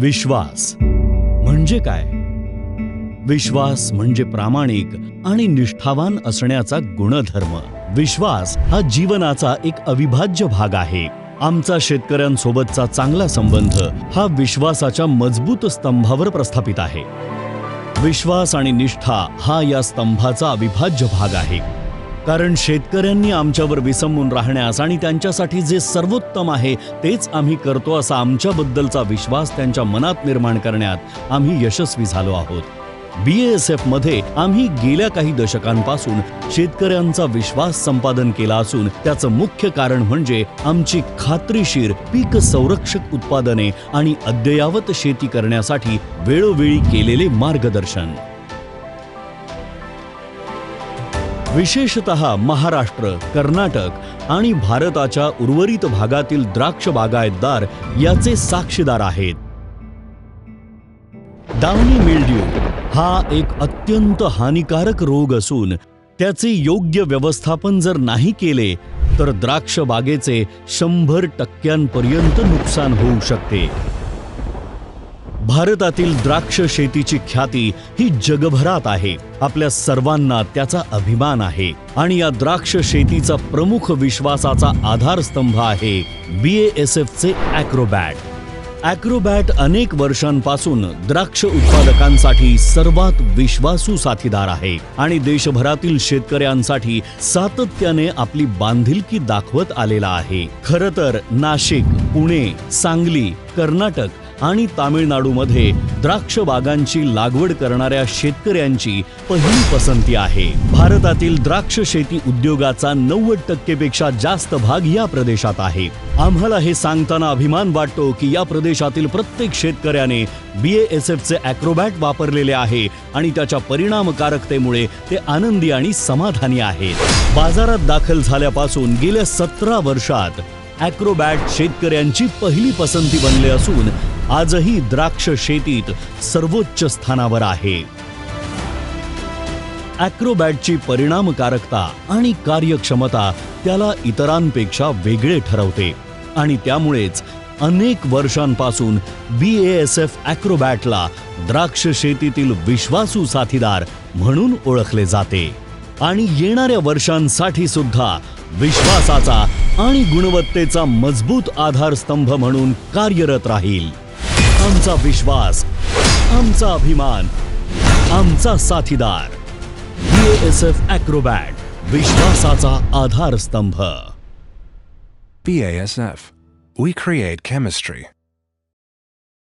विश्वास. म्हणजे काय? विश्वास म्हणजे प्रामाणिक आणि निष्ठावान असण्याचा गुणधर्म. विश्वास हा जीवनाचा एक अविभाज्य भाग आहे. आमचा शेतकऱ्यांसोबतचा चांगला संबंध हा विश्वासाच्या मजबूत स्तंभावर प्रस्थापित आहे. विश्वास आणि निष्ठा हा या स्तंभाचा अविभाज्य भाग आहे. कारण शेतकऱ्यांनी आमच्यावर विसंबून राहण्यास आणि त्यांच्यासाठी जे सर्वोत्तम आहे तेच आम्ही करतो असा आमच्याबद्दलचा विश्वास त्यांच्या मनात निर्माण करण्यात आम्ही यशस्वी झालो आहोत. बी एस एफमध्ये आम्ही गेल्या काही दशकांपासून शेतकऱ्यांचा विश्वास संपादन केला असून त्याचं मुख्य कारण म्हणजे आमची खात्रीशीर पीक संरक्षक उत्पादने आणि अद्ययावत शेती करण्यासाठी वेळोवेळी केलेले मार्गदर्शन. विशेषत महाराष्ट्र कर्नाटक आणि भारताच्या उर्वरित भागातील द्राक्ष बागायतदार याचे साक्षीदार आहेत. डाउनी मिल्ड्यू हा एक अत्यंत हानिकारक रोग असून त्याचे योग्य व्यवस्थापन जर नाही केले तर द्राक्ष बागेचे शंभर टक्क्यांपर्यंत नुकसान होऊ शकते. भारतातील द्राक्ष शेतीची ख्याती ही जगभरात आहे. आपल्या सर्वांना त्याचा अभिमान आहे. आणि या द्राक्ष शेतीचा प्रमुख विश्वासाचा आधारस्तंभ आहे बी एस एफचे ॲक्रोबॅट. अॅक्रोबॅट अॅक्रोबॅट अनेक वर्षांपासून द्राक्ष उत्पादकांसाठी सर्वात विश्वासू साथीदार आहे. आणि देशभरातील शेतकऱ्यांसाठी सातत्याने आपली बांधिलकी दाखवत आलेला आहे. खर तर नाशिक पुणे सांगली कर्नाटक आणि तामिळनाडूमध्ये द्राक्ष बागांची लागवड करणाऱ्या शेतकऱ्यांची पहिली पसंती आहे. भारतातील द्राक्ष शेती उद्योगाचा नव्वद टक्केपेक्षा जास्त भाग या प्रदेशात आहे. आम्हाला हे सांगताना अभिमान वाटतो की या प्रदेशातील प्रत्येक शेतकऱ्याने बी एस एफ चे अॅक्रोबॅट वापरलेले आहे आणि त्याच्या परिणामकारकतेमुळे ते आनंदी आणि समाधानी आहेत. बाजारात दाखल झाल्यापासून गेल्या सतरा वर्षात अॅक्रोबॅट शेतकऱ्यांची पहिली पसंती बनले असून आजही द्राक्ष शेतीत सर्वोच्च स्थानावर आहे. ॲक्रोबॅटची परिणामकारकता आणि कार्यक्षमता त्याला इतरांपेक्षा वेगळे ठरवते आणि त्यामुळेच अनेक वर्षांपासून बी एस एफ ॲक्रोबॅटला द्राक्ष शेतीतील विश्वासू साथीदार म्हणून ओळखले जाते आणि येणाऱ्या वर्षांसाठी सुद्धा विश्वासाचा आणि गुणवत्तेचा मजबूत आधारस्तंभ म्हणून कार्यरत राहील. आमचा विश्वास आमचा अभिमान आमचा साथीदार एस एफ अॅक्रोबॅट विश्वासाचा आधारस्तंभ BASF. We create chemistry.